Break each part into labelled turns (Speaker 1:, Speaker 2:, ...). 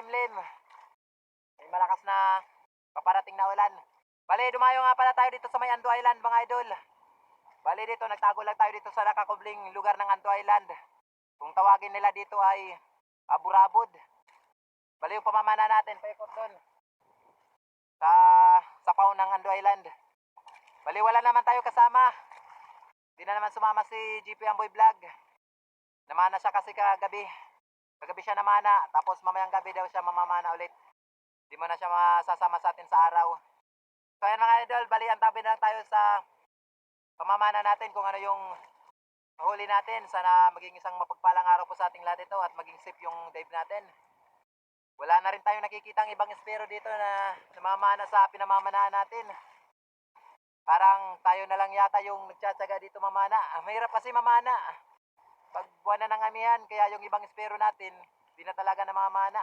Speaker 1: makulimlim. May malakas na paparating na ulan. Bali, dumayo nga pala tayo dito sa may Ando Island, mga idol. Bali dito, nagtago lang tayo dito sa nakakubling lugar ng Ando Island. Kung tawagin nila dito ay Aburabod. Bali yung pamamana natin, paikot doon. Sa sapaw ng Ando Island. Bali wala naman tayo kasama. Di na naman sumama si GP Amboy Vlog. Namana siya kasi kagabi. Kagabi siya namana. Tapos mamayang gabi daw siya mamamana ulit. Di mo na siya masasama sa atin sa araw. So ayan mga idol, bali ang tabi na lang tayo sa pamamana natin kung ano yung huli natin. Sana maging isang mapagpalang araw po sa ating lahat ito at maging safe yung dive natin. Wala na rin tayo nakikitang ibang espero dito na namamana sa pinamamanahan natin. Parang tayo na lang yata yung nagtsatsaga dito mamana. Ah, Mahirap kasi mamana. Pag buwan na ng amihan, kaya yung ibang espero natin, di na talaga namamana.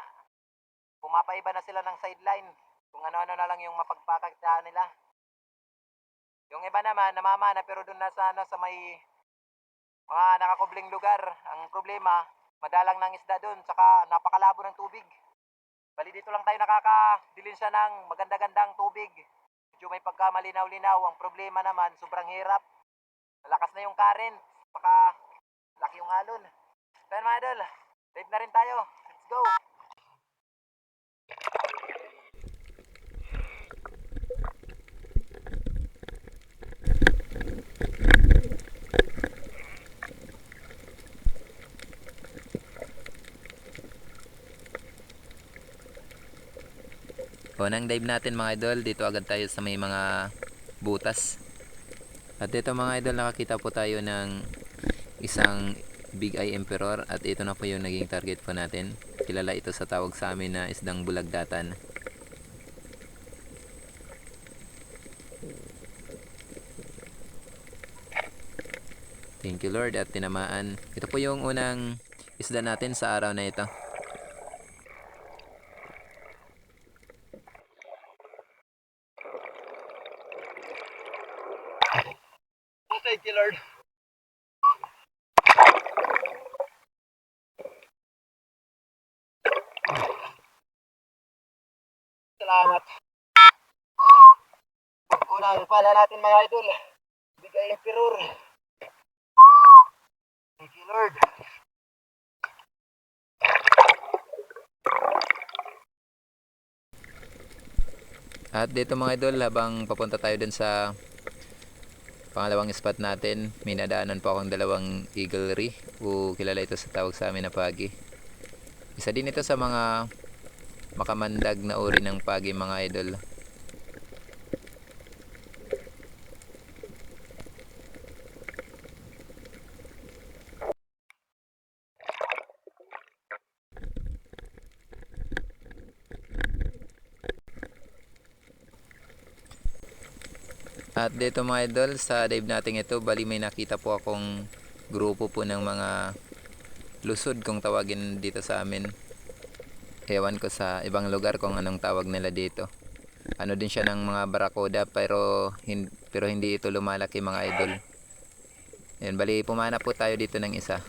Speaker 1: Pumapaiba na sila ng sideline. Kung ano-ano na lang yung mapagpakagtaan nila. Yung iba naman, namamana pero doon na sa, ano, sa may mga nakakubling lugar. Ang problema, madalang ng isda doon, saka napakalabo ng tubig. Bali dito lang tayo nakakadilin siya ng maganda-gandang tubig. Medyo may pagkamalinaw-linaw. Ang problema naman, sobrang hirap. Malakas na yung current. Baka laki yung alon. Pero mga idol, dive na rin tayo. Let's go!
Speaker 2: Unang dive natin mga idol, dito agad tayo sa may mga butas. At dito mga idol, nakakita po tayo ng isang Big Eye Emperor at ito na po yung naging target po natin. Kilala ito sa tawag sa amin na isdang bulagdatan. Thank you Lord at tinamaan. Ito po yung unang isda natin sa araw na ito.
Speaker 1: Thank you, Lord. Salamat. Unang pala natin mga idol. Bigay ang pirur. Thank you, Lord.
Speaker 2: At dito mga idol, habang papunta tayo dun sa pangalawang spot natin, may nadaanan po akong dalawang eaglery o kilala ito sa tawag sa amin na pagi. Isa din ito sa mga makamandag na uri ng pagi mga idol. At dito mga idol, sa dive natin ito, bali may nakita po akong grupo po ng mga lusod kung tawagin dito sa amin. Ewan ko sa ibang lugar kung anong tawag nila dito. Ano din siya ng mga barakuda pero, hin- pero hindi ito lumalaki mga idol. Yan, bali pumana po tayo dito ng isa.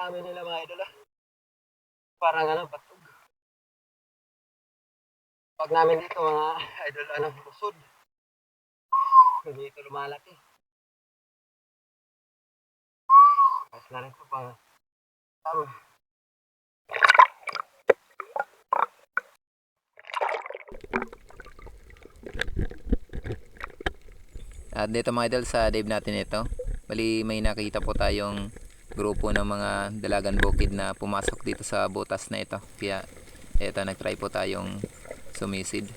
Speaker 1: Dami nila mga idol ah. Parang ano, patog. Pag namin dito mga idol, ano, busod. Hindi ito lumalaki. Tapos na rin ito pang um,
Speaker 2: At dito mga idol sa dive natin ito, bali may nakita po tayong grupo ng mga dalagan bukid na pumasok dito sa butas na ito. Kaya eto nagtry po tayong sumisid.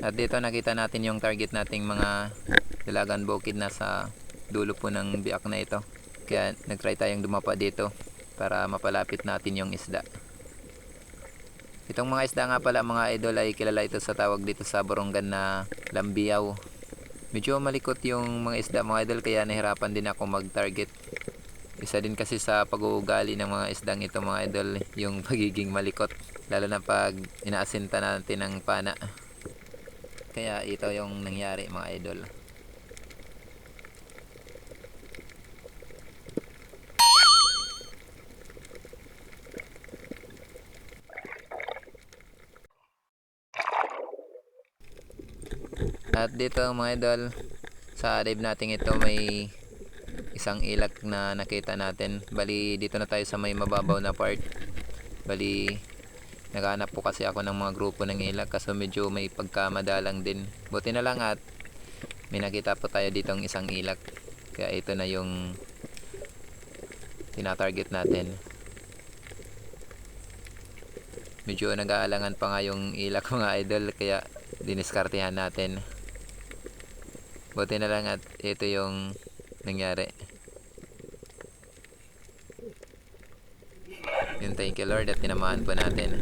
Speaker 2: At dito nakita natin yung target nating mga dalagan bukid na sa dulo po ng biak na ito. Kaya nagtry tayong dumapa dito para mapalapit natin yung isda. Itong mga isda nga pala mga idol ay kilala ito sa tawag dito sa Borongan na lambiyaw. Medyo malikot yung mga isda mga idol kaya nahirapan din ako mag-target. Isa din kasi sa pag-uugali ng mga isdang ito mga idol yung pagiging malikot. Lalo na pag inaasinta natin ng pana. Kaya ito yung nangyari mga idol. At dito mga idol, sa dive natin ito may isang ilak na nakita natin. Bali dito na tayo sa may mababaw na part. Bali naghanap po kasi ako ng mga grupo ng ilak kasi medyo may pagkamadalang din. Buti na lang at may nakita po tayo ditong isang ilak. Kaya ito na yung tinatarget natin. Medyo nag-aalangan pa nga yung ilak mga idol kaya diniskartehan natin. Buti na lang at ito yung nangyari. Yun thank you Lord at tinamaan po natin.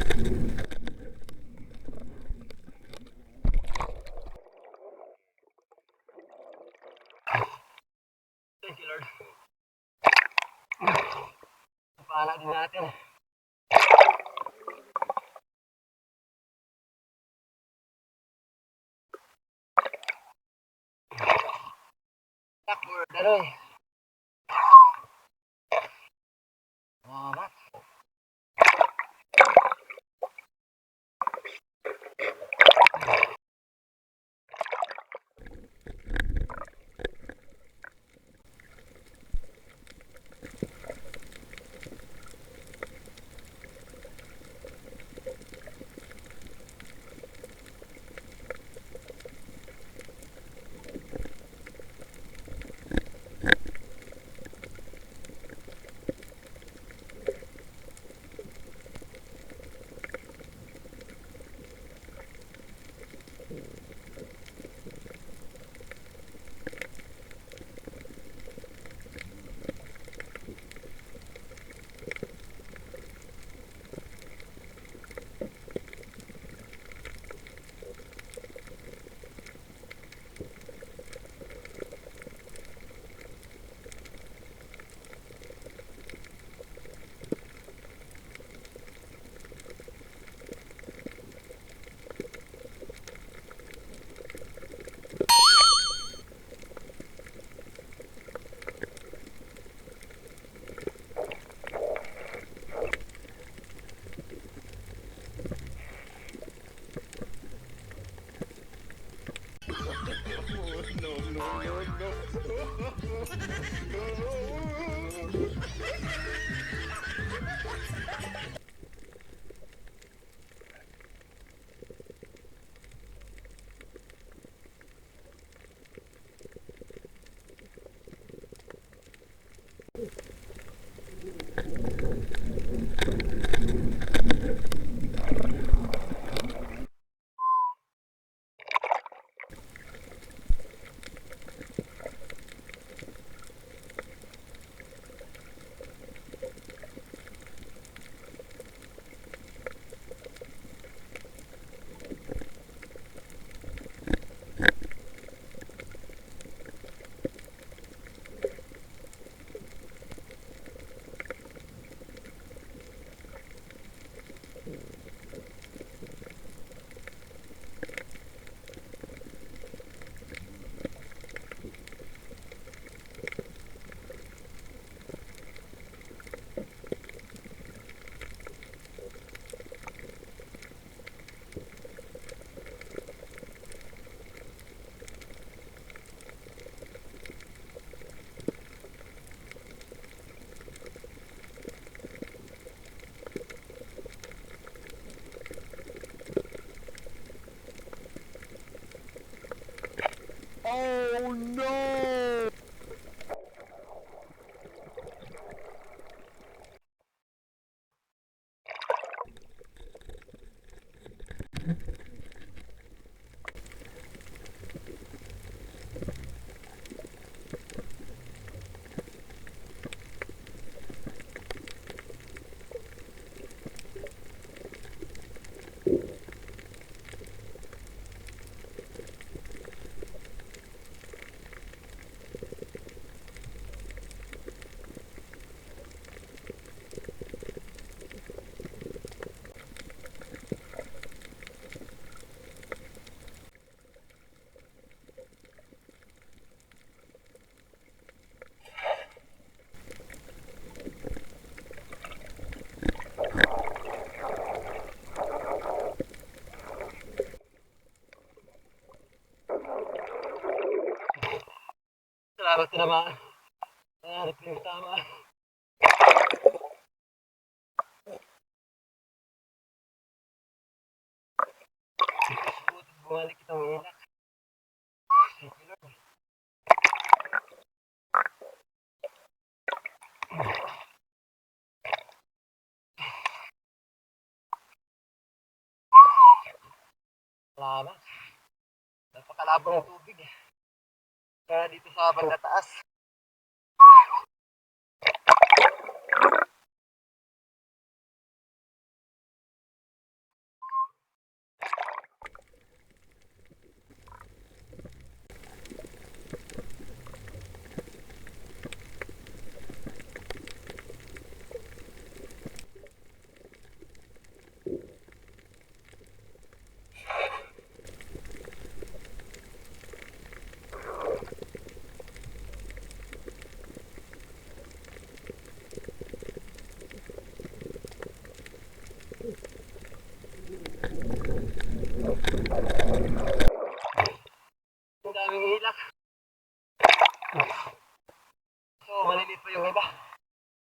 Speaker 1: Hello.
Speaker 3: Oh no!
Speaker 4: Tinamaan. Nangarap yung tama. Subutin bumalik itong ilak. Thank you, Lord. Salamat. Napakalabo ng tubig. eh. Kaya dito sa banda taas. Ang daming ilak. So, malilit pa yung iba.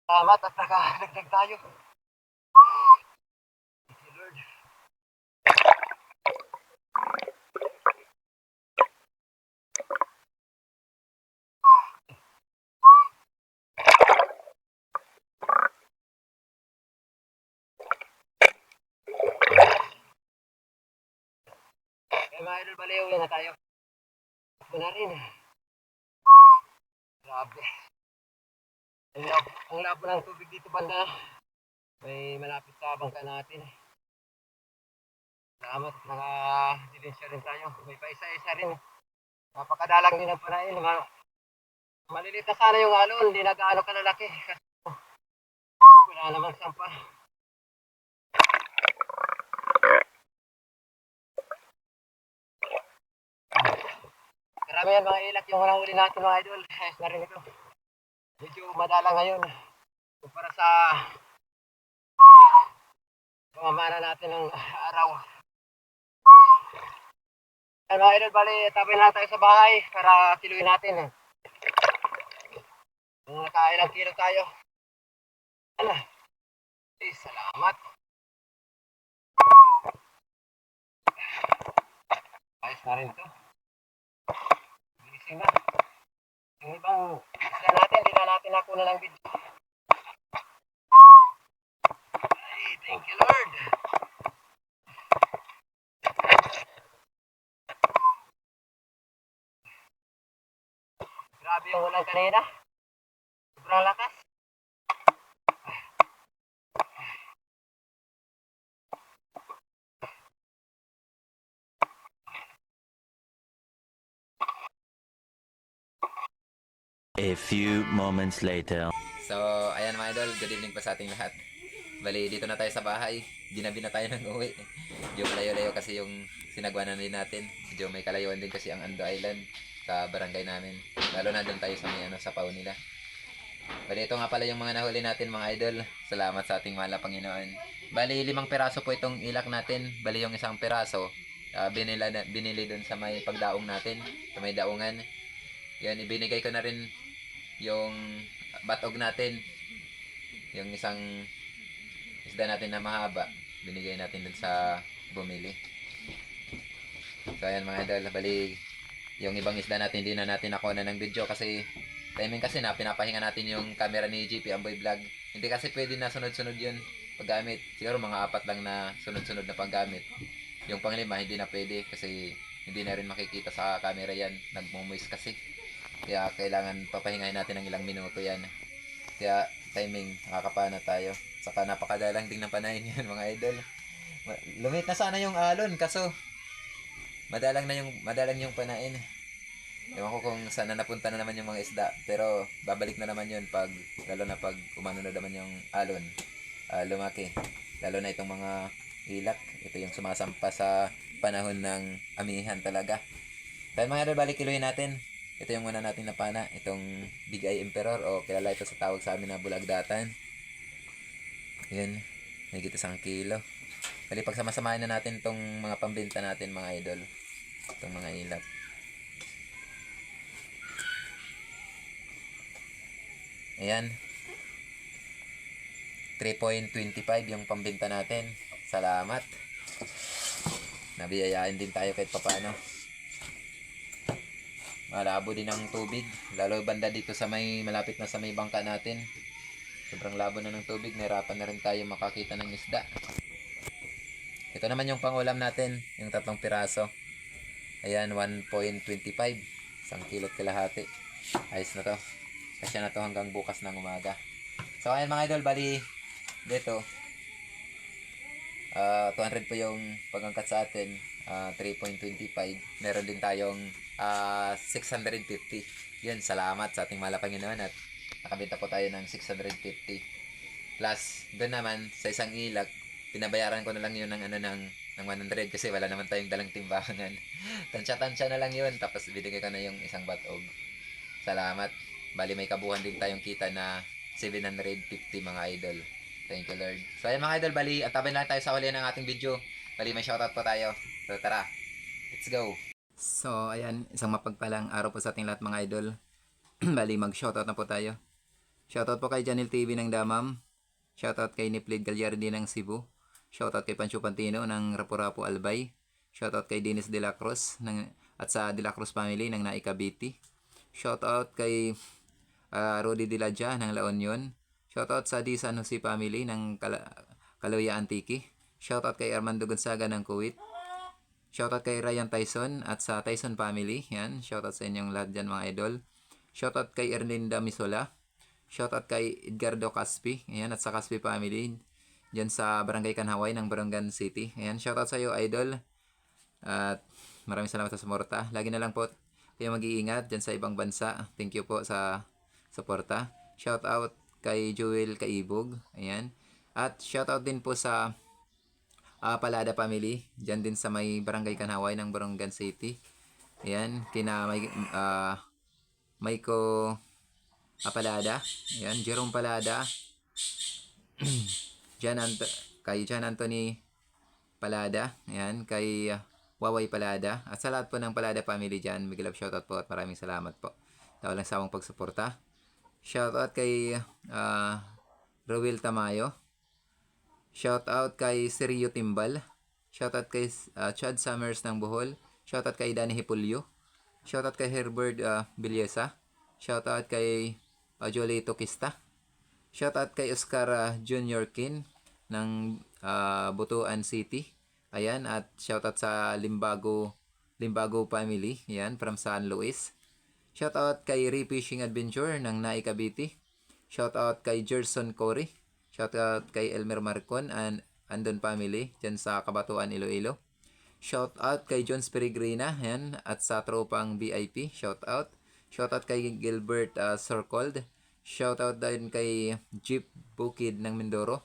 Speaker 4: Salamat at nakadagdag tayo. Thank you, Lord. Eh, mga idol, baliw na tayo. Na rin. Grabe. Ang labo, ang labo ng tubig dito banda. May malapit sa bangka natin. Salamat, naka-dilensya rin tayo. May paisa-isa rin. Napakadalang din ang panain. Ma Malilit na sana yung alon, hindi na gaano kalalaki. Kasi wala naman sampah. Marami yan mga ilak yung nahuli natin mga idol. Ayos na rin ito. Medyo madala ngayon. Kumpara sa pamamana natin ng araw. Yan mga idol, bali, tapin lang tayo sa bahay para kiluin natin. Kung nakailang kilo tayo. Ano? Eh, salamat. Ayos na rin ito. Bilising na. Yung ibang isla natin, di na natin nakuha ng video. Ay, thank you Lord. Grabe yung ulan kanina. Sobrang lakas.
Speaker 5: A few moments later.
Speaker 2: So, ayan mga idol, good evening pa sa ating lahat. Bali, dito na tayo sa bahay. Ginabi na tayo ng uwi. Medyo malayo-layo kasi yung sinagwanan din natin. Medyo may kalayuan din kasi ang Ando Island sa barangay namin. Lalo na doon tayo sa may ano, sa pau nila. Bali, ito nga pala yung mga nahuli natin mga idol. Salamat sa ating mahal na Panginoon. Bali, limang piraso po itong ilak natin. Bali, yung isang piraso, ah, binila, binili doon sa may pagdaong natin, sa may daungan. Yan, ibinigay ko na rin yung batog natin. Yung isang isda natin na mahaba, binigay natin dun sa bumili. So ayan mga idol, bali yung ibang isda natin hindi na natin nakuha na ng video kasi timing kasi na pinapahinga natin yung camera ni GP Amboy Vlog. Hindi kasi pwede na sunod-sunod yun paggamit. Siguro mga apat lang na sunod-sunod na paggamit. Yung panglima hindi na pwede kasi hindi na rin makikita sa camera yan. Nagmumoist kasi. Kaya kailangan papahingahin natin ng ilang minuto yan. Kaya timing, nakakapana tayo. Saka napakadalang ding ng panahin yan mga idol. Lumit na sana yung alon kaso madalang na yung madalang yung panain. Ewan ko kung saan na napunta na naman yung mga isda. Pero babalik na naman yun pag, lalo na pag umano na naman yung alon. Ah, lumaki. Lalo na itong mga ilak. Ito yung sumasampa sa panahon ng amihan talaga. Dahil mga idol, balik kiluhin natin. Ito yung muna natin na pana, itong Big Eye Emperor o kilala ito sa tawag sa amin na bulagdatan. Yan, may isang kilo. Bali, pagsamasamahin na natin itong mga pambenta natin mga idol. Itong mga ilap. Ayan. 3.25 yung pambenta natin. Salamat. Nabiyayain din tayo kahit papaano. Malabo din ang tubig. Lalo banda dito sa may malapit na sa may bangka natin. Sobrang labo na ng tubig. Nahirapan na rin tayo makakita ng isda. Ito naman yung pangulam natin. Yung tatlong piraso. Ayan, 1.25. Isang kilot kalahati. Ayos na to. Kasi na to hanggang bukas ng umaga. So ayan mga idol, bali dito. ah 200 po yung pagangkat sa atin. ah 3.25. Meron din tayong ah 650. Yun, salamat sa ating malapang Panginoon at nakabenta po tayo ng 650. Plus, doon naman sa isang ilak, pinabayaran ko na lang yun ng ano ng ng 100 kasi wala naman tayong dalang timbangan. Tansya-tansya na lang yun tapos binigay ko na yung isang batog. Salamat. Bali may kabuhan din tayong kita na 750 mga idol. Thank you Lord. So ayan mga idol, bali antabayan lang tayo sa huli ng ating video. Bali may shoutout po tayo. So tara, let's go. So ayan, isang mapagpalang araw po sa ating lahat mga idol. bali mag shoutout na po tayo. Shoutout po kay Janil TV ng Damam. Shoutout kay Niplid Gagliardi ng Cebu. Shoutout kay Pancho Pantino ng Rapu-Rapu Albay. Shoutout kay Dennis De La Cruz ng, at sa De La Cruz family ng Naika Biti. Shoutout kay ah, Rudy Diladja ng La Union. Shoutout sa Di San Jose family ng Kal- Kaluya Antique. Shoutout kay Armando Gonzaga ng Kuwait. Shoutout kay Ryan Tyson at sa Tyson family. Yan, shoutout sa inyong lahat dyan mga idol. Shoutout kay Erlinda Misola. Shoutout kay Edgardo Caspi. Ayan, at sa Caspi family. Diyan sa Barangay Kanhaway ng Barangan City. Ayan, shoutout sa iyo idol. At maraming salamat sa suporta. Lagi na lang po kayo mag-iingat dyan sa ibang bansa. Thank you po sa suporta. Shoutout kay Joel Kaibog. Ayan. At shoutout din po sa ah, Palada Family. Diyan din sa may Barangay Kanhaway ng Barangan City. Ayan. Kina may, ah, Maiko Apalada. Ayan. Jerome Palada. Jan Ant- kay Jan Anthony Palada. Ayan. Kay ah, Waway Palada. At sa lahat po ng Palada family dyan, big love shoutout po at maraming salamat po. Sa walang sawang pagsuporta. Shoutout kay ah, Rowel Tamayo. Shoutout kay Sirio Timbal. Shoutout kay ah, Chad Summers ng Bohol. Shoutout kay Danny Hipulyo. Shoutout kay Herbert uh, Bilyesa. Shoutout kay uh, Jolito Kista. Shoutout kay Oscar ah, Junior Kin ng ah, Butuan City. Ayan, at shoutout sa Limbago Limbago family. Ayan, from San Luis. Shoutout kay Ray Fishing Adventure ng Nai Cavite. Shoutout kay Gerson Cory. Shoutout kay Elmer Marcon and Andon family dyan sa Kabatuan, Iloilo. Shoutout kay Jones Peregrina yan, at sa tropang VIP. Shoutout. Shoutout kay Gilbert uh, Sorcold. Shoutout din kay Jeep Bukid ng Mindoro.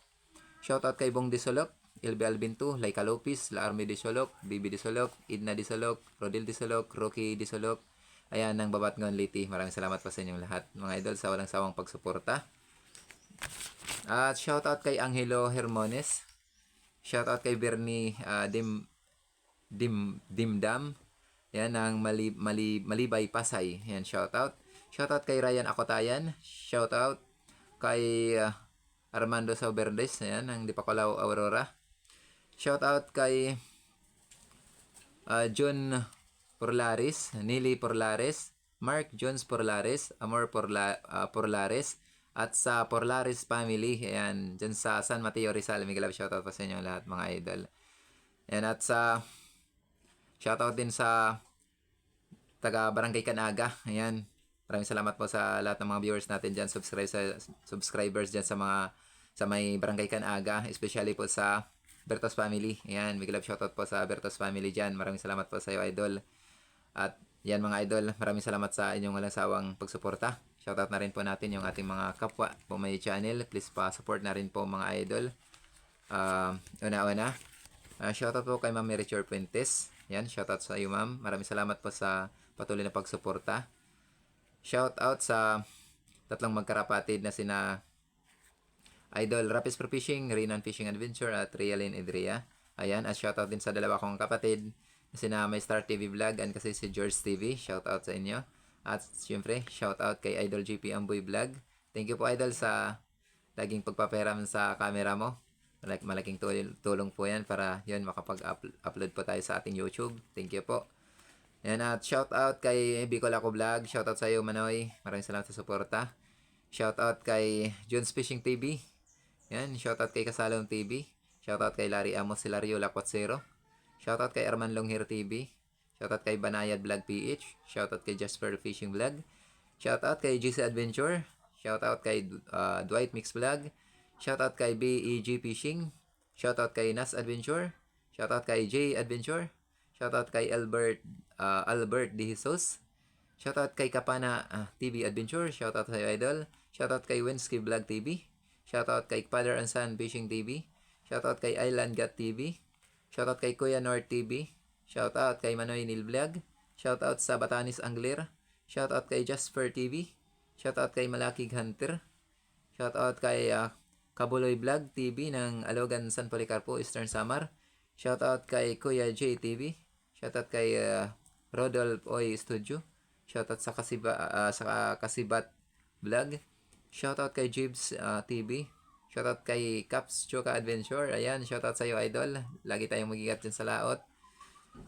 Speaker 2: Shoutout kay Bong Disolok, Ilbe Albinto, Laika Lopez, La Arme Disolok, Bibi Disolok, Idna Disolok, Rodil Disolok, Rocky Disolok. Ayan, ng Babat Ngon Liti. Maraming salamat po sa inyong lahat. Mga idol, sa walang sawang pagsuporta. At shoutout kay Angelo Hermones. Shoutout kay Bernie ah, Dim Dim Dimdam. Yan ang Mali, Mali, Malibay Pasay. Yan shoutout. Shoutout kay Ryan Akotayan. Shoutout kay ah, Armando Sauberdes. Yan ang Dipakalaw Aurora. Shoutout kay ah, John Porlaris, Nili Porlares, Mark Jones Porlares, Amor Porla, ah, Porlares, at sa Porlaris family, ayan, dyan sa San Mateo Rizal, Miguel Love, shoutout po sa inyo lahat mga idol. Ayan, at sa shoutout din sa taga Barangay Canaga, ayan, maraming salamat po sa lahat ng mga viewers natin dyan, subscribe sa, subscribers dyan sa mga sa may Barangay Canaga, especially po sa Bertos family. Ayan, Miguel Love, shoutout po sa Bertos family dyan. Maraming salamat po sa iyo, idol. At yan mga idol, maraming salamat sa inyong walang sawang pagsuporta. Shoutout na rin po natin yung ating mga kapwa po may channel. Please pa support na rin po mga idol. Uh, una-una. Uh, shoutout po kay Ma'am Merichor Puentes. Yan, shoutout sa iyo ma'am. Maraming salamat po sa patuloy na pagsuporta. Shoutout sa tatlong magkarapatid na sina Idol Rapis for Fishing, Rinan Fishing Adventure at Realin Idria. Ayan, at shoutout din sa dalawa kong kapatid na sina May Star TV Vlog and kasi si George TV. Shoutout sa inyo. At syempre, shoutout kay Idol GP Amboy Vlog Thank you po idol sa laging pagpaperam sa camera mo. Malak- malaking tul- tulong po yan para yun makapag-upload po tayo sa ating YouTube. Thank you po. Yan at shout out kay Bicol Ako Vlog. Shout out sa iyo Manoy. Maraming salamat sa suporta. Shout out kay Jones Fishing TV. Yan, shout out kay Kasalong TV. Shout out kay Larry Amos Silario Lakwat Shout out kay Arman Longhir TV. Shout out kay Banayad Vlog PH. Shout out kay Jasper Fishing Vlog. Shout out kay GC Adventure. Shout out kay uh, Dwight Mix Vlog. Shout out kay BEG Fishing. Shout out kay Nas Adventure. Shout out kay J Adventure. Shout out kay Albert uh, Albert De Jesus. Shout out kay Kapana ah, TV Adventure. Shout out kay Idol. Shout out kay Wensky Vlog TV. Shout out kay Father and Son Fishing TV. Shout out kay Island Gat TV. Shout out kay Kuya North TV. Shout out kay Manoy Nil Vlog. Shout out sa Batanis Angler. Shout out kay Jasper TV. Shout out kay Malakig Hunter. Shout out kay ah, Kabuloy Vlog TV ng Alogan San Policarpo, Eastern Samar. Shout out kay Kuya J TV. Shout out kay ah, Rodolph Oy Studio. Shout out sa Kasiba ah, sa Kasibat Vlog. Shout out kay Jibs ah, TV. Shout out kay Caps Choka Adventure. Ayan, shout out sa iyo idol. Lagi tayong magigat dyan sa laot.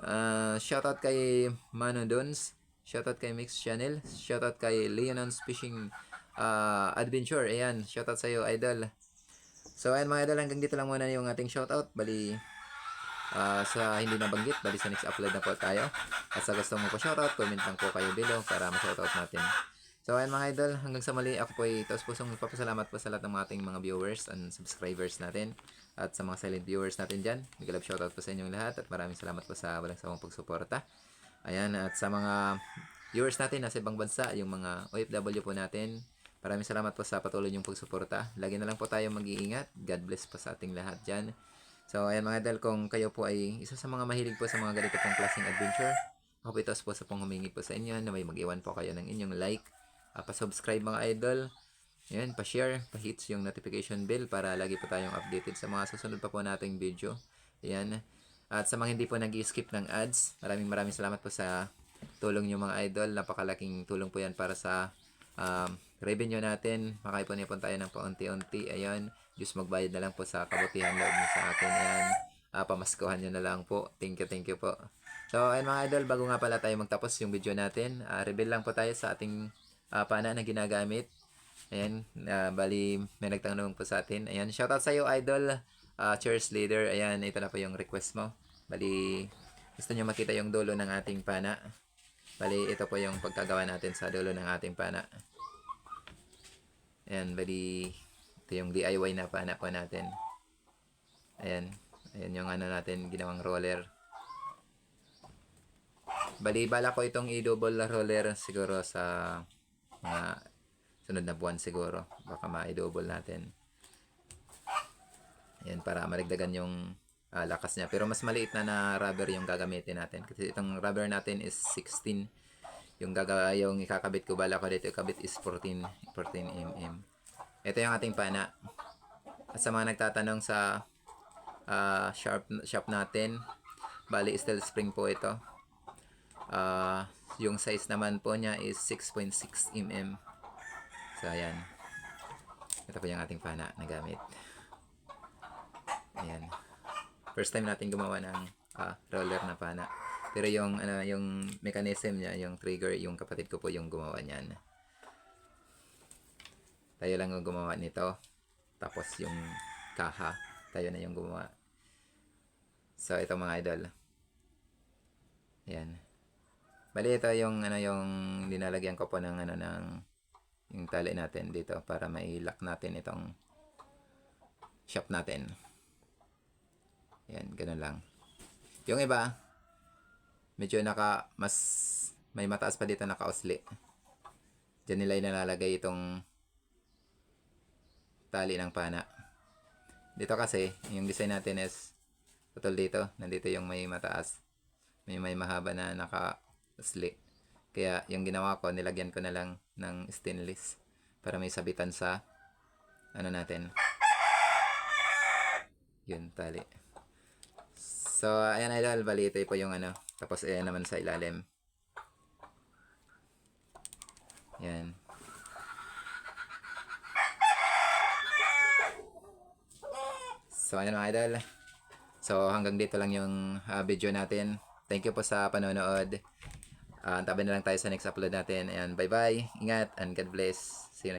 Speaker 2: Ah, shout out kay Mano Dons. Shout out kay Mix Channel. Shout out kay Leonon's Fishing ah, Adventure. Ayan, shout out sa iyo idol. So ayan mga idol, hanggang dito lang muna yung ating shoutout. Bali, ah, sa hindi nabanggit, bali sa next upload na po tayo. At sa gusto mo po shoutout, comment lang po kayo below para ma-shoutout natin. So ayan mga idol, hanggang sa mali, ako po ay taos pusong nagpapasalamat po sa lahat ng mga ating mga viewers and subscribers natin. At sa mga silent viewers natin dyan, nag-love shoutout po sa inyong lahat at maraming salamat po sa walang sawang pagsuporta. Ayan, at sa mga viewers natin nasa ibang bansa, yung mga OFW po natin, Maraming salamat po sa patuloy niyong pagsuporta. Lagi na lang po tayo mag-iingat. God bless po sa ating lahat dyan. So, ayan mga idol, kung kayo po ay isa sa mga mahilig po sa mga ganito pong klaseng adventure, ako po ito po sa pong humingi po sa inyo na may mag-iwan po kayo ng inyong like, uh, pa-subscribe mga idol, ayan, pa-share, pa-hits yung notification bell para lagi po tayong updated sa mga susunod pa po nating video. Ayan. At sa mga hindi po nag-skip ng ads, maraming maraming salamat po sa tulong niyo mga idol. Napakalaking tulong po yan para sa um, revenue natin. Makaipon-ipon tayo ng paunti-unti. Ayan. Diyos magbayad na lang po sa kabutihan loob niyo sa akin. Ayan. Ah, pamaskuhan nyo na lang po. Thank you, thank you po. So, ayun mga idol, bago nga pala tayo magtapos yung video natin, ah, reveal lang po tayo sa ating ah, pana na ginagamit. Ayan, ah, bali, may nagtanong po sa atin. Ayan, shoutout sa iyo, idol. ah cheers leader. Ayan, ito na po yung request mo. Bali, gusto nyo makita yung dulo ng ating pana. Bali, ito po yung pagkagawa natin sa dulo ng ating pana. Ayan, bali, ito yung DIY na pana po natin. Ayan, ayan yung ano natin, ginawang roller. Bali, bala ko itong i-double roller siguro sa mga sunod na buwan siguro. Baka ma-double natin. Ayan, para marigdagan yung ah, lakas niya. Pero mas maliit na na rubber yung gagamitin natin. Kasi itong rubber natin is 16. Yung gaga yung ikakabit ko bala ko dito ikabit is 14 14 mm. Ito yung ating pana. At sa mga nagtatanong sa ah, sharp shop natin, bali steel spring po ito. Ah, yung size naman po niya is 6.6 mm. So ayan. Ito po yung ating pana na gamit. Ayan. First time natin gumawa ng ah, roller na pana. Pero yung ano yung mechanism niya, yung trigger, yung kapatid ko po yung gumawa niyan. Tayo lang yung gumawa nito. Tapos yung kaha, tayo na yung gumawa. So ito mga idol. Ayan. Bali ito yung ano yung dinalagyan ko po ng ano ng yung tali natin dito para mai-lock natin itong shop natin. Ayan, ganun lang. Yung iba, medyo naka, mas, may mataas pa dito naka-osli. Diyan nila inalalagay itong tali ng pana. Dito kasi, yung design natin is, putol dito, nandito yung may mataas. May may mahaba na naka-osli. Kaya, yung ginawa ko, nilagyan ko na lang ng stainless para may sabitan sa ano natin. Yun, tali. So, ayan idol, bali po yung ano. Tapos ayan naman sa ilalim. Yan. So, ayan mga idol. So, hanggang dito lang yung uh, video natin. Thank you po sa panonood. Uh, antabi na lang tayo sa next upload natin. Ayan, bye bye. Ingat and God bless.